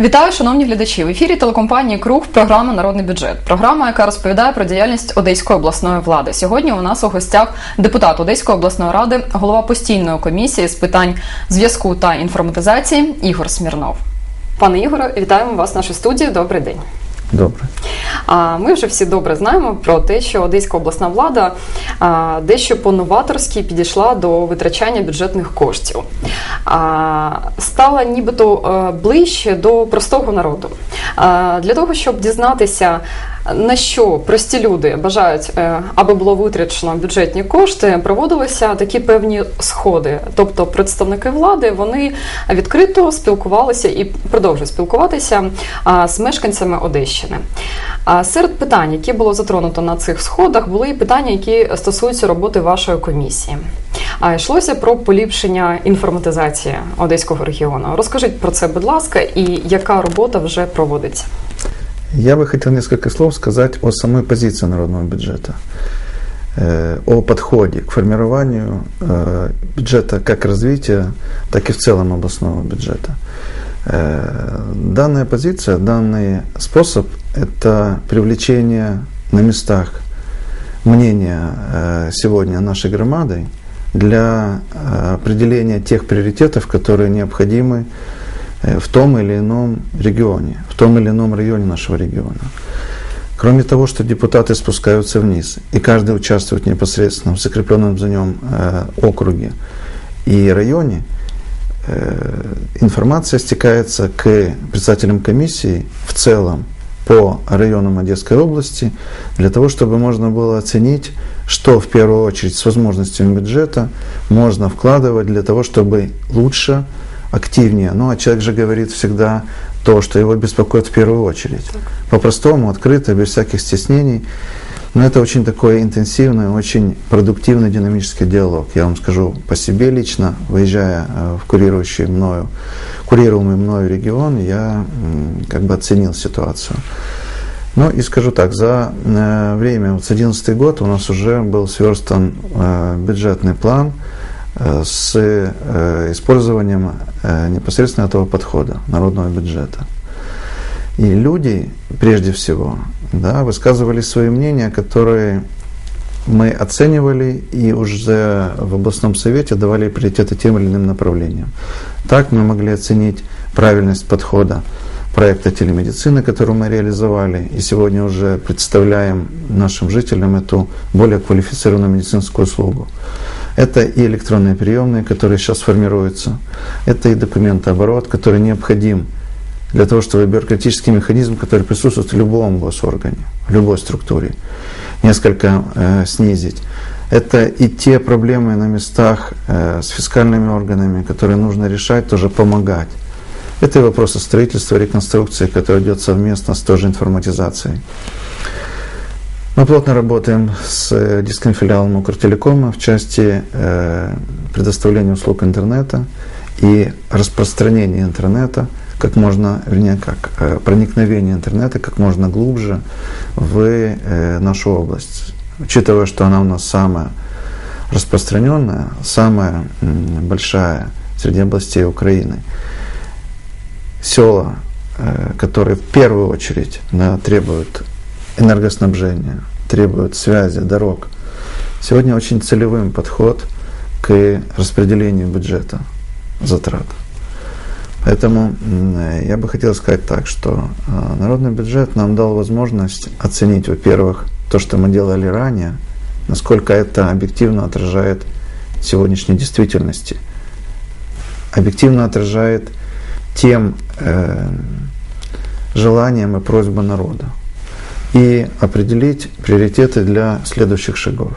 Вітаю, шановні глядачі. В ефірі телекомпанії Круг програма Народний бюджет. Програма, яка розповідає про діяльність Одеської обласної влади. Сьогодні у нас у гостях депутат Одеської обласної ради, голова постійної комісії з питань зв'язку та інформатизації Ігор Смірнов. Пане Ігоре, вітаємо вас в нашій студії. Добрий день. Добре. А ми вже всі добре знаємо про те, що Одеська обласна влада дещо по-новаторськи підійшла до витрачання бюджетних коштів, а, стала нібито ближче до простого народу. Для того, щоб дізнатися. На що прості люди бажають, е, аби було витрачено бюджетні кошти, проводилися такі певні сходи. Тобто представники влади вони відкрито спілкувалися і продовжують спілкуватися з мешканцями Одещини. А серед питань, які було затронуто на цих сходах, були і питання, які стосуються роботи вашої комісії. А йшлося про поліпшення інформатизації одеського регіону. Розкажіть про це, будь ласка, і яка робота вже проводиться. Я бы хотел несколько слов сказать о самой позиции народного бюджета, э, о подходе к формированию э, бюджета как развития, так и в целом областного бюджета. Э, данная позиция, данный способ – это привлечение на местах мнения сегодня нашей громады для определения тех приоритетов, которые необходимы в том или ином регионе, в том или ином районе нашего региона. Кроме того, что депутаты спускаются вниз, и каждый участвует непосредственно в закрепленном за нем э, округе и районе, э, информация стекается к председателям комиссии в целом по районам Одесской области, для того, чтобы можно было оценить, что в первую очередь с возможностями бюджета можно вкладывать для того, чтобы лучше активнее. Ну, а человек же говорит всегда то, что его беспокоит в первую очередь. По-простому, открыто, без всяких стеснений. Но это очень такой интенсивный, очень продуктивный динамический диалог. Я вам скажу по себе лично, выезжая э, в курирующий мною, курируемый мною регион, я как бы оценил ситуацию. Ну и скажу так, за э, время, вот с 2011 год у нас уже был сверстан э, бюджетный план, с использованием непосредственно этого подхода народного бюджета. И люди, прежде всего, да, высказывали свои мнения, которые мы оценивали и уже в областном совете давали приоритеты тем или иным направлениям. Так мы могли оценить правильность подхода проекта телемедицины, который мы реализовали, и сегодня уже представляем нашим жителям эту более квалифицированную медицинскую услугу. Это и электронные приемные, которые сейчас формируются, это и документооборот, который необходим для того, чтобы бюрократический механизм, который присутствует в любом госоргане, в любой структуре, несколько э, снизить. Это и те проблемы на местах э, с фискальными органами, которые нужно решать, тоже помогать. Это и вопросы строительства, реконструкции, которые идет совместно с той же информатизацией. Мы плотно работаем с э, диском филиалом Укртелекома в части э, предоставления услуг интернета и распространения интернета как можно, вернее, как э, проникновение интернета как можно глубже в э, нашу область. Учитывая, что она у нас самая распространенная, самая большая среди областей Украины. Села, которые в первую очередь да, требуют энергоснабжения, требуют связи, дорог. Сегодня очень целевым подход к распределению бюджета затрат. Поэтому я бы хотел сказать так, что э, народный бюджет нам дал возможность оценить, во-первых, то, что мы делали ранее, насколько это объективно отражает сегодняшней действительности, объективно отражает тем э, желаниям и просьбам народа и определить приоритеты для следующих шагов.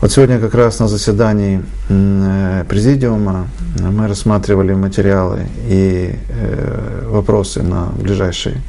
Вот сегодня как раз на заседании э, президиума мы рассматривали материалы и э, вопросы на ближайшие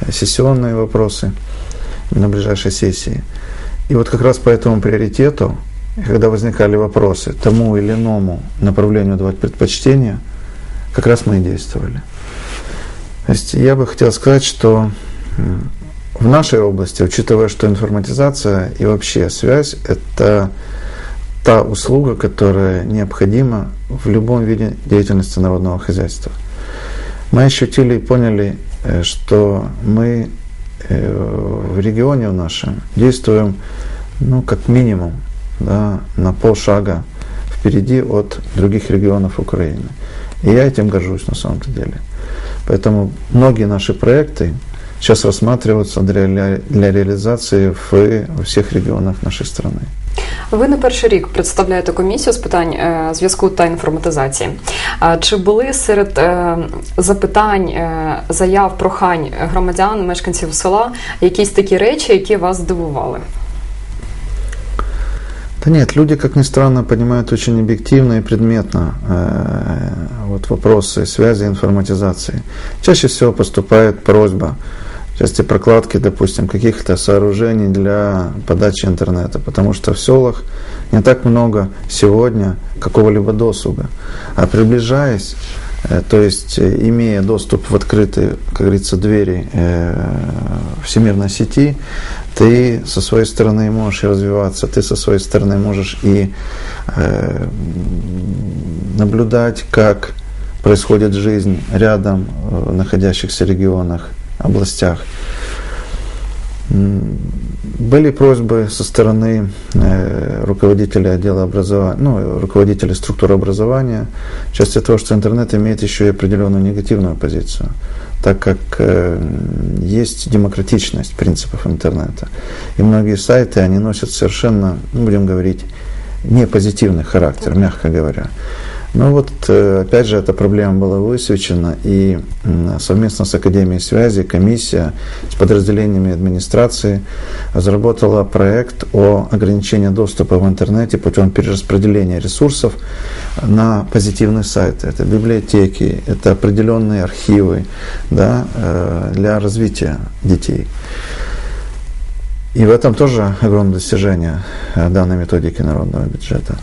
э, сессионные вопросы, на ближайшей сессии. И вот как раз по этому приоритету, когда возникали вопросы тому или иному направлению давать предпочтение, как раз мы и действовали. То есть я бы хотел сказать, что в нашей области, учитывая, что информатизация и вообще связь – это та услуга, которая необходима в любом виде деятельности народного хозяйства. мы ощутили и поняли, э, что мы э, в регионе в нашем действуем, ну, как минимум, да, на полшага впереди от других регионов Украины. И я этим горжусь на самом-то деле. Поэтому многие наши проекты сейчас рассматриваются для, для реализации в, во всех регионах нашей страны. Ви не перший рік представляєте комісію з питань е, зв'язку та інформатизації. Чи були серед е, запитань, е, заяв, прохань громадян, мешканців села якісь такі речі, які вас здивували? Да нет, люди, как ни странно, понимают очень объективно и предметно э, вот вопросы связи, информатизации. Чаще всего поступает просьба в части прокладки, допустим, каких-то сооружений для подачи интернета, потому что в селах не так много сегодня какого-либо досуга. А приближаясь, э, то есть э, имея доступ в открытые, как говорится, двери э, всемирной сети, ты со своей стороны можешь и развиваться, ты со своей стороны можешь и наблюдать, как происходит жизнь рядом в находящихся регионах, областях. Были просьбы со стороны э, руководителя отдела образования, ну, руководителей структуры образования, в части того, что интернет имеет еще и определенную негативную позицию так как э, есть демократичность принципов интернета. И многие сайты, они носят совершенно, ну, будем говорить, не позитивный характер, мягко говоря. Но вот, э, опять же, эта проблема была высвечена, и совместно с Академией связи комиссия с подразделениями администрации разработала проект о ограничении доступа в интернете путем перераспределения ресурсов на позитивные сайты. Это библиотеки, это определенные архивы да, э, для развития детей. И в этом тоже огромное достижение э, данной методики народного бюджета.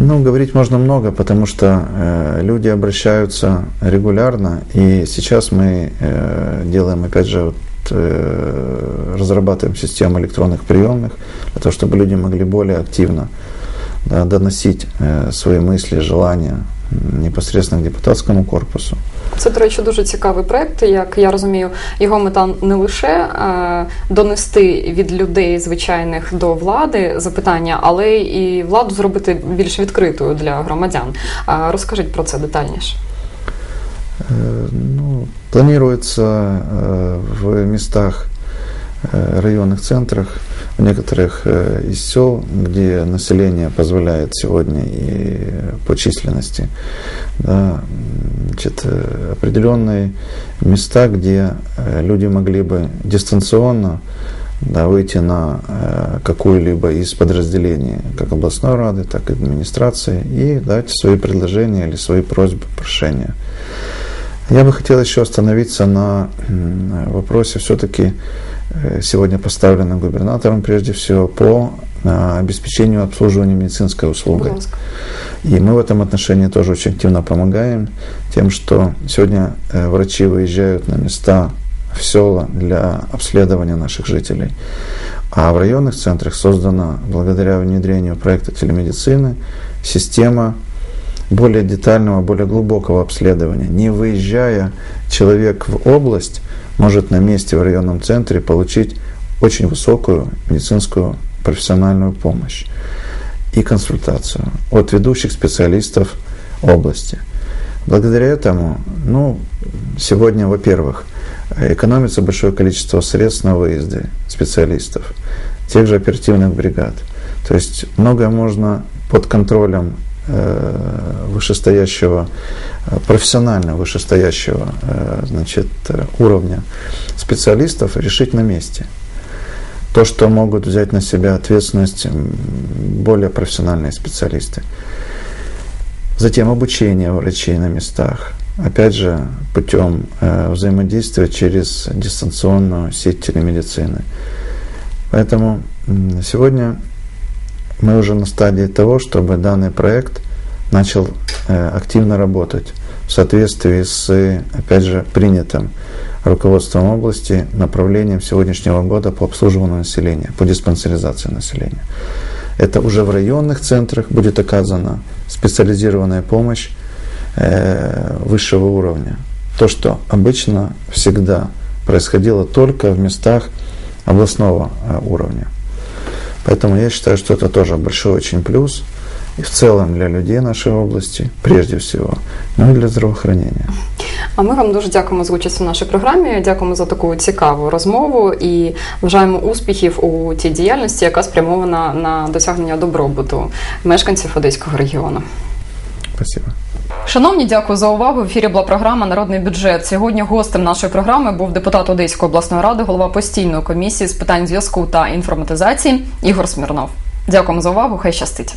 Ну, говорить можно много, потому что э, люди обращаются регулярно, и сейчас мы э, делаем, опять же, вот, э, разрабатываем систему электронных приемных, для того, чтобы люди могли более активно да, доносить э, свои мысли, желания непосредственно к депутатському корпусу. Це, до речі, дуже цікавий проект. Як я розумію, його мета не лише е, донести від людей звичайних до влади запитання, але і владу зробити більш відкритою для громадян. Е, розкажіть про це детальніше. Е, ну, планируется в местах районных центрах, в некоторых из сел, где население позволяет сегодня и по численности, да, значит, определенные места, где люди могли бы дистанционно да, выйти на э, какую-либо из подразделений, как областной рады, так и администрации, и дать свои предложения или свои просьбы, прошения. Я бы хотел еще остановиться на вопросе все-таки Э, сегодня поставлена губернатором прежде всего по э, обеспечению обслуживания медицинской услугой. И мы в этом отношении тоже очень активно помогаем тем, что сегодня э, врачи выезжают на места в села для обследования наших жителей. А в районных центрах создана, благодаря внедрению проекта телемедицины, система более детального, более глубокого обследования. Не выезжая человек в область, может на месте в районном центре получить очень высокую медицинскую профессиональную помощь и консультацию от ведущих специалистов области. Благодаря этому, ну, сегодня, во-первых, экономится большое количество средств на выезды специалистов, тех же оперативных бригад. То есть многое можно под контролем вышестоящего, э, профессионально вышестоящего э, значит, уровня специалистов решить на месте. То, что могут взять на себя ответственность более профессиональные специалисты. Затем обучение врачей на местах. Опять же, путем взаимодействия через дистанционную сеть телемедицины. Поэтому сегодня мы уже на стадии того, чтобы данный проект начал э, активно работать в соответствии с, опять же, принятым руководством области направлением сегодняшнего года по обслуживанию населения, по диспансеризации населения. Это уже в районных центрах будет оказана специализированная помощь э, высшего уровня. То, что обычно всегда происходило только в местах областного э, уровня. Поэтому я считаю, что это тоже большой очень плюс и в целом для людей нашей области, прежде всего, ну и для здравоохранения. А ми вам дуже дякуємо за участь у нашій програмі. Дякуємо за таку цікаву розмову і бажаємо успіхів у тій діяльності, яка спрямована на досягнення добробуту мешканців Одеського регіону. Спасибо. Шановні, дякую за увагу. В ефірі була програма Народний бюджет. Сьогодні гостем нашої програми був депутат Одеської обласної ради, голова постійної комісії з питань зв'язку та інформатизації Ігор Смірнов. Дякуємо за увагу. Хай щастить.